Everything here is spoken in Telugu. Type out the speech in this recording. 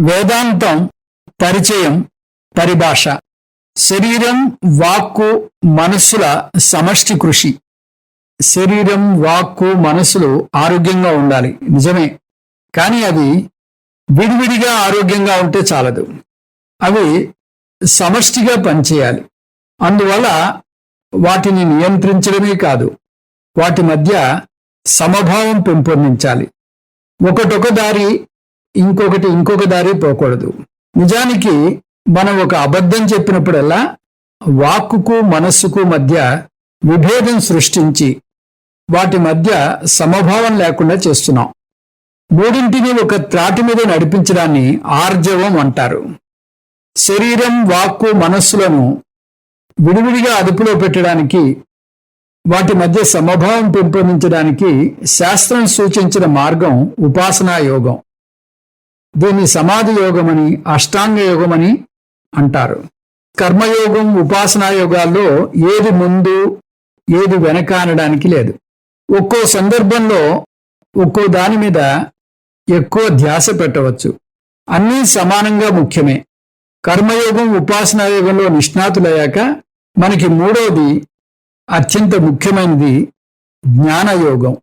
వేదాంతం పరిచయం పరిభాష. శరీరం వాక్కు మనస్సుల సమష్టి కృషి. శరీరం వాక్కు మనస్సులు ఆరోగ్యంగా ఉండాలి. నిజమే. కానీ అవి విడివిడిగా ఆరోగ్యంగా ఉంటే చాలదు. అవి సమష్టిగా పనిచేయాలి. అందువల్ల వాటిని నియంత్రించడమే కాదు వాటి మధ్య సమభావం పెంపొందించాలి. ఒకటొక దారి ఇంకొకటి ఇంకొక దారి పోకూడదు. నిజానికి మనం ఒక అబద్ధం చెప్పినప్పుడల్లా వాక్కుకు మనస్సుకు మధ్య విభేదం సృష్టించి వాటి మధ్య సమభావం లేకుండా చేస్తున్నాం. మూడింటిని ఒక త్రాటి మీద నడిపించడాన్ని ఆర్జవం అంటారు. శరీరం వాక్కు మనస్సులను విడివిడిగా అదుపులో పెట్టడానికి వాటి మధ్య సమభావం పెంపొందించడానికి శాస్త్రం సూచించిన మార్గం ఉపాసనా యోగం. దీన్ని సమాధి యోగమని అష్టాంగ యోగమని అంటారు. కర్మయోగం ఉపాసనా యోగాల్లో ఏది ముందు ఏది వెనక అనడానికి లేదు. ఒక్కో సందర్భంలో ఒక్కో దాని మీద ఎక్కువ ధ్యాస పెట్టవచ్చు. అన్నీ సమానంగా ముఖ్యమే. కర్మయోగం ఉపాసనా యోగంలో నిష్ణాతులయ్యాక మనకి మూడవది అత్యంత ముఖ్యమైనది జ్ఞానయోగం.